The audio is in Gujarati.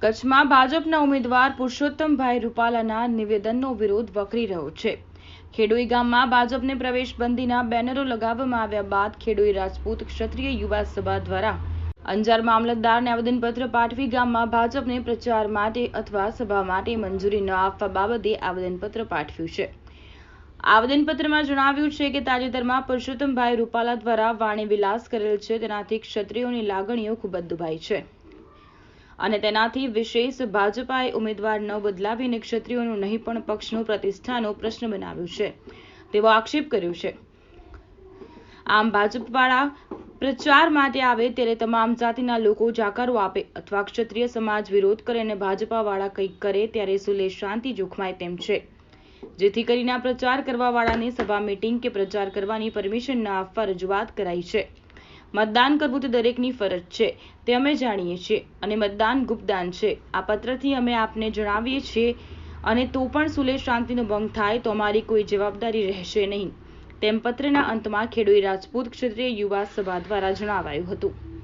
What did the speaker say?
કચ્છમાં ભાજપના ઉમેદવાર પુરુષોત્તમભાઈ રૂપાલાના નિવેદનનો વિરોધ વકરી રહ્યો છે. ખેડોઈ ગામમાં ભાજપને પ્રવેશ બંધીના બેનરો લગાવવામાં આવ્યા બાદ ખેડૂઈ રાજપૂત ક્ષત્રિય યુવા સભા દ્વારા અંજાર મામલતદારને આવેદનપત્ર પાઠવી ગામમાં ભાજપને પ્રચાર માટે અથવા સભા માટે મંજૂરી ન આપવા બાબતે આવેદનપત્ર પાઠવ્યું છે. આવેદનપત્રમાં જણાવ્યું છે કે તાજેતરમાં પુરુષોત્તમભાઈ રૂપાલા દ્વારા વાણી વિલાસ કરેલ છે. તેનાથી ક્ષત્રિયોની લાગણીઓ ખૂબ જ દુભાઈ છે. અને તેનાથી વિશેષ ભાજપાએ ઉમેદવાર ન બદલાવીને ક્ષત્રિયોનું નહીં પણ પક્ષનું પ્રતિષ્ઠાનો પ્રશ્ન બનાવ્યો છે. તેવો આક્ષેપ કર્યો છે. આમ ભાજપવાળા પ્રચાર માટે આવે ત્યારે તમામ જાતિના લોકો જાકારો આપે અથવા ક્ષત્રિય સમાજ વિરોધ કરે અને ભાજપાવાળા કંઈક કરે ત્યારે સુલે શાંતિ જોખમાય તેમ છે. જેથી કરીને પ્રચાર કરવાવાળાને સભા મીટિંગ કે પ્રચાર કરવાની પરમિશન ન આપવા રજૂઆત કરાઈ છે. મતદાન કરવું તે દરેકની ફરજ છે, તે અમે જાણીએ છીએ અને મતદાન ગુપ્તદાન છે. આ પત્રથી અમે આપને જણાવીએ છીએ અને તો પણ સુલેહ શાંતિનો ભંગ થાય તો અમારી કોઈ જવાબદારી રહેશે નહીં. તેમ પત્રના અંતમાં ખેડૂઈ રાજપૂત ક્ષત્રિય યુવા સભા દ્વારા જણાવાયું હતું.